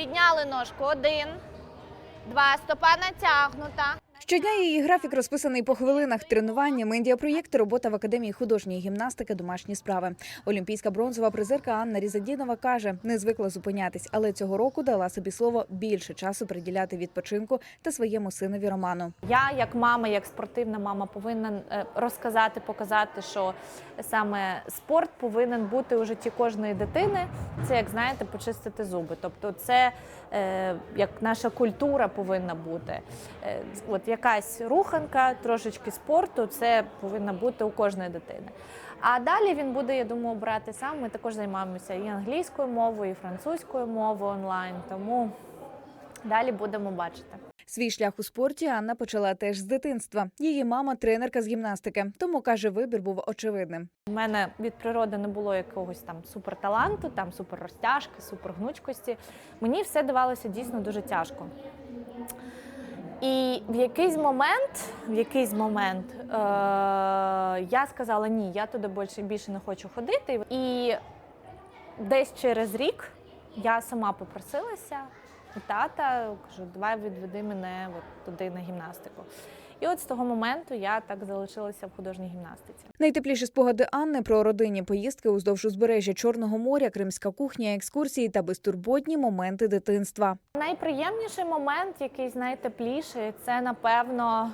Підняли ножку. Один, два, стопа натягнута. Щодня її графік розписаний по хвилинах тренування, медіапроєкти, робота в академії художньої гімнастики, домашні справи. Олімпійська бронзова призерка Анна Різадінова каже, не звикла зупинятись, але цього року дала собі слово більше часу приділяти відпочинку та своєму синові Роману. Я, як мама, як спортивна мама, повинна е, розказати, показати, що саме спорт повинен бути у житті кожної дитини. Це як знаєте, почистити зуби. Тобто, це е, як наша культура повинна бути. Е, от якась руханка, трошечки спорту, це повинна бути у кожної дитини. А далі він буде, я думаю, брати сам. Ми також займаємося і англійською мовою, і французькою мовою онлайн. Тому далі будемо бачити. Свій шлях у спорті Анна почала теж з дитинства. Її мама тренерка з гімнастики, тому каже, вибір був очевидним. У мене від природи не було якогось там суперталанту, там суперрозтяжки, супергнучкості. Мені все давалося дійсно дуже тяжко. І в якийсь момент, в якийсь момент е- я сказала ні, я туди більше, більше не хочу ходити. І десь через рік я сама попросилася і тата, кажу, давай відведи мене от туди на гімнастику. І от з того моменту я так залишилася в художній гімнастиці. Найтепліші спогади Анни про родинні поїздки уздовж узбережжя Чорного моря, кримська кухня, екскурсії та безтурботні моменти дитинства. Найприємніший момент, який найтепліший, це напевно,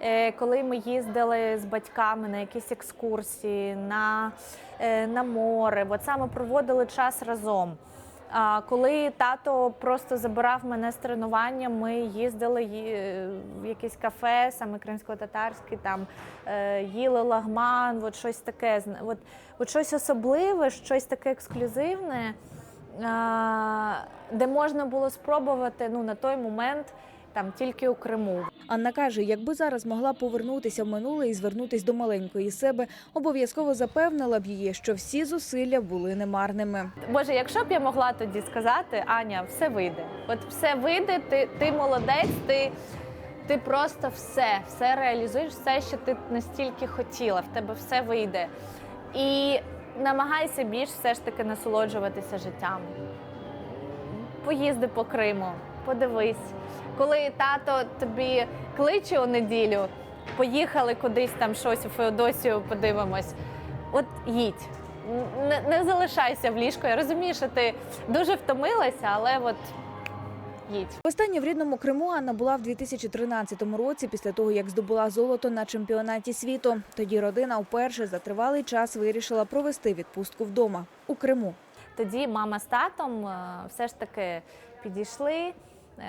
е, коли ми їздили з батьками на якісь екскурсії, на, е, на море. От саме проводили час разом. Коли тато просто забирав мене з тренування, ми їздили в якесь кафе, саме кримсько-татарське, там е, їли лагман, от щось таке, от, от щось особливе, щось таке ексклюзивне, де можна було спробувати ну, на той момент там тільки у Криму. Анна каже, якби зараз могла повернутися в минуле і звернутись до маленької себе, обов'язково запевнила б її, що всі зусилля були немарними. Боже, якщо б я могла тоді сказати, Аня, все вийде. От все вийде, ти, ти молодець, ти, ти просто все, все реалізуєш, все, що ти настільки хотіла, в тебе все вийде. І намагайся більш все ж таки насолоджуватися життям. Поїзди по Криму, подивись. Коли тато тобі кличе у неділю, поїхали кудись там щось у Феодосію, подивимось. От їдь. Не, не залишайся в ліжку. Я розумію, що ти дуже втомилася, але от їдь. Востаннє в рідному Криму Анна була в 2013 році, після того як здобула золото на чемпіонаті світу. Тоді родина вперше за тривалий час вирішила провести відпустку вдома у Криму. Тоді мама з татом е, все ж таки підійшли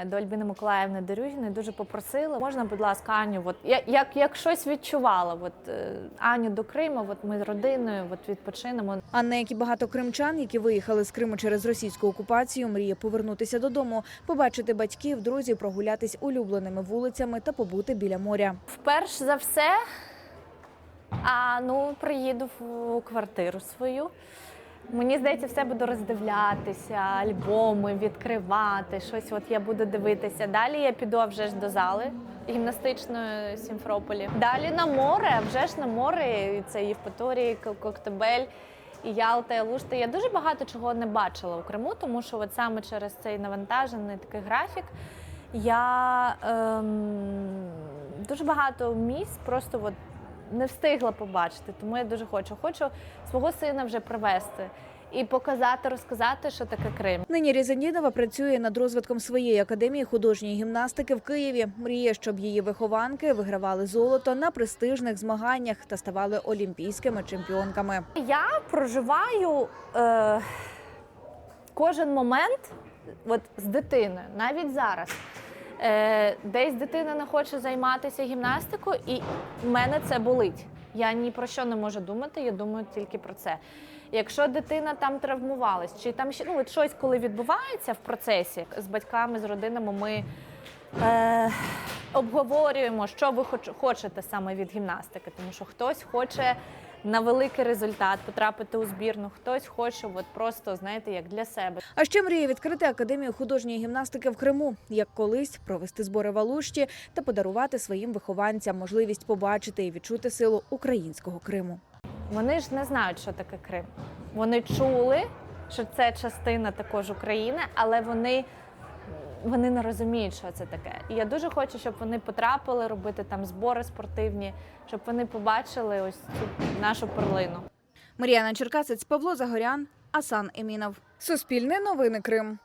до Альбіни Миколаївни Дерюгіної, дуже попросили, можна, будь ласка, Аню, от я- як, як щось відчувала, от е, Аню до Криму, от ми з родиною, от відпочинемо. Анна, як і багато кримчан, які виїхали з Криму через російську окупацію, мріє повернутися додому, побачити батьків, друзів, прогулятись улюбленими вулицями та побути біля моря. Вперш за все, а ну приїду в квартиру свою. Мені здається, все буду роздивлятися, альбоми, відкривати, щось от я буду дивитися. Далі я піду вже ж до зали гімнастичної Сімферополі. Далі на море, а вже ж на море. Це Євпаторія, Кок- Коктебель, Ялта, і Лушта. Я дуже багато чого не бачила у Криму, тому що от саме через цей навантажений такий графік я ем, дуже багато місць просто от не встигла побачити. Тому я дуже хочу. Хочу свого сина вже привезти і показати, розказати, що таке Крим. Нині Різанінова працює над розвитком своєї академії художньої гімнастики в Києві. Мріє, щоб її вихованки вигравали золото на престижних змаганнях та ставали олімпійськими чемпіонками. Я проживаю е, кожен момент от, з дитиною, навіть зараз. Е, десь дитина не хоче займатися гімнастикою, і в мене це болить. Я ні про що не можу думати, я думаю тільки про це. Якщо дитина там травмувалась, чи там ще ну, от щось, коли відбувається в процесі з батьками, з родинами, ми е, обговорюємо, що ви хоч- хочете саме від гімнастики, тому що хтось хоче на великий результат потрапити у збірну, хтось хоче от просто, знаєте, як для себе. А ще мріє відкрити академію художньої гімнастики в Криму, як колись провести збори в Алушті та подарувати своїм вихованцям можливість побачити і відчути силу українського Криму. Вони ж не знають, що таке Крим. Вони чули, що це частина також України, але вони. Вони не розуміють, що це таке. І я дуже хочу, щоб вони потрапили робити там збори спортивні, щоб вони побачили ось цю нашу перлину. Мар'яна Черкасець, Павло Загорян, Асан Емінов. Суспільне новини Крим.